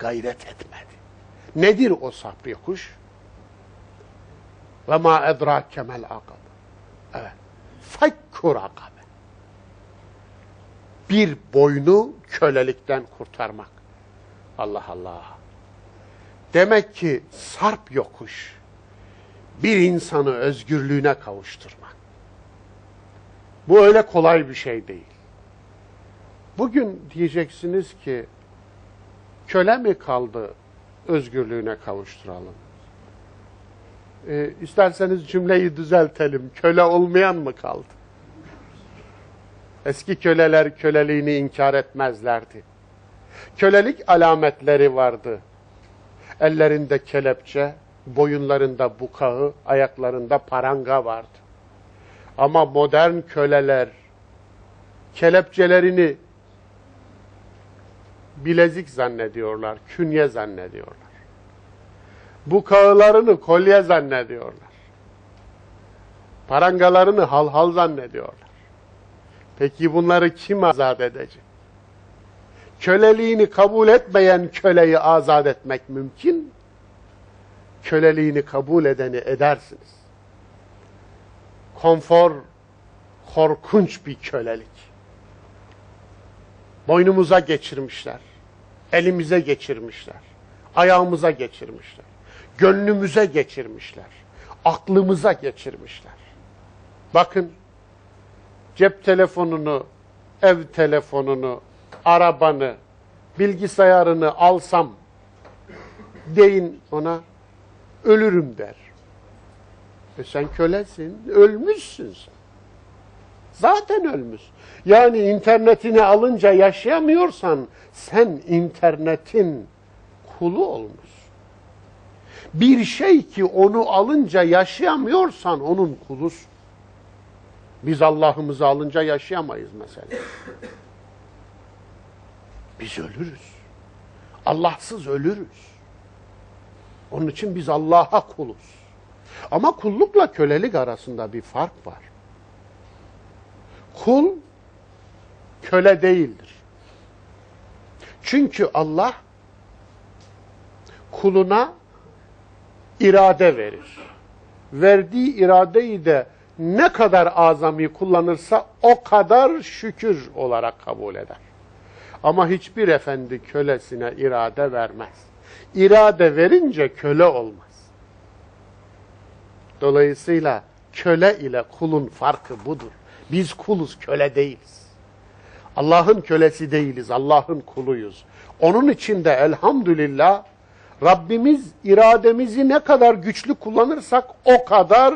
gayret etmedi. Nedir o sarp yokuş? Ve ma edrake mel akab. Evet. Fekkur akabe. Bir boynu kölelikten kurtarmak. Allah Allah. Demek ki sarp yokuş bir insanı özgürlüğüne kavuşturmak. Bu öyle kolay bir şey değil. Bugün diyeceksiniz ki köle mi kaldı özgürlüğüne kavuşturalım? Ee, isterseniz cümleyi düzeltelim. Köle olmayan mı kaldı? Eski köleler köleliğini inkar etmezlerdi. Kölelik alametleri vardı. Ellerinde kelepçe, boyunlarında bukağı, ayaklarında paranga vardı. Ama modern köleler kelepçelerini bilezik zannediyorlar, künye zannediyorlar. Bukağılarını kolye zannediyorlar. Parangalarını halhal zannediyorlar. Peki bunları kim azat edecek? Köleliğini kabul etmeyen köleyi azat etmek mümkün. Köleliğini kabul edeni edersiniz. Konfor korkunç bir kölelik. Boynumuza geçirmişler. Elimize geçirmişler. Ayağımıza geçirmişler. Gönlümüze geçirmişler. Aklımıza geçirmişler. Bakın cep telefonunu, ev telefonunu, arabanı, bilgisayarını alsam deyin ona ölürüm der. E sen kölesin, ölmüşsün sen. Zaten ölmüş. Yani internetini alınca yaşayamıyorsan sen internetin kulu olmuş. Bir şey ki onu alınca yaşayamıyorsan onun kulusun. Biz Allah'ımızı alınca yaşayamayız mesela. Biz ölürüz. Allahsız ölürüz. Onun için biz Allah'a kuluz. Ama kullukla kölelik arasında bir fark var. Kul köle değildir. Çünkü Allah kuluna irade verir. Verdiği iradeyi de ne kadar azami kullanırsa o kadar şükür olarak kabul eder. Ama hiçbir efendi kölesine irade vermez. İrade verince köle olmaz. Dolayısıyla köle ile kulun farkı budur. Biz kuluz, köle değiliz. Allah'ın kölesi değiliz, Allah'ın kuluyuz. Onun için de elhamdülillah Rabbimiz irademizi ne kadar güçlü kullanırsak o kadar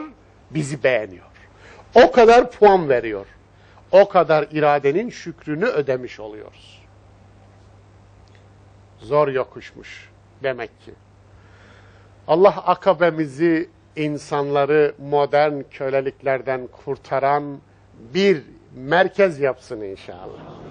bizi beğeniyor. O kadar puan veriyor. O kadar iradenin şükrünü ödemiş oluyoruz. Zor yokuşmuş demek ki. Allah akabemizi insanları modern köleliklerden kurtaran bir merkez yapsın inşallah.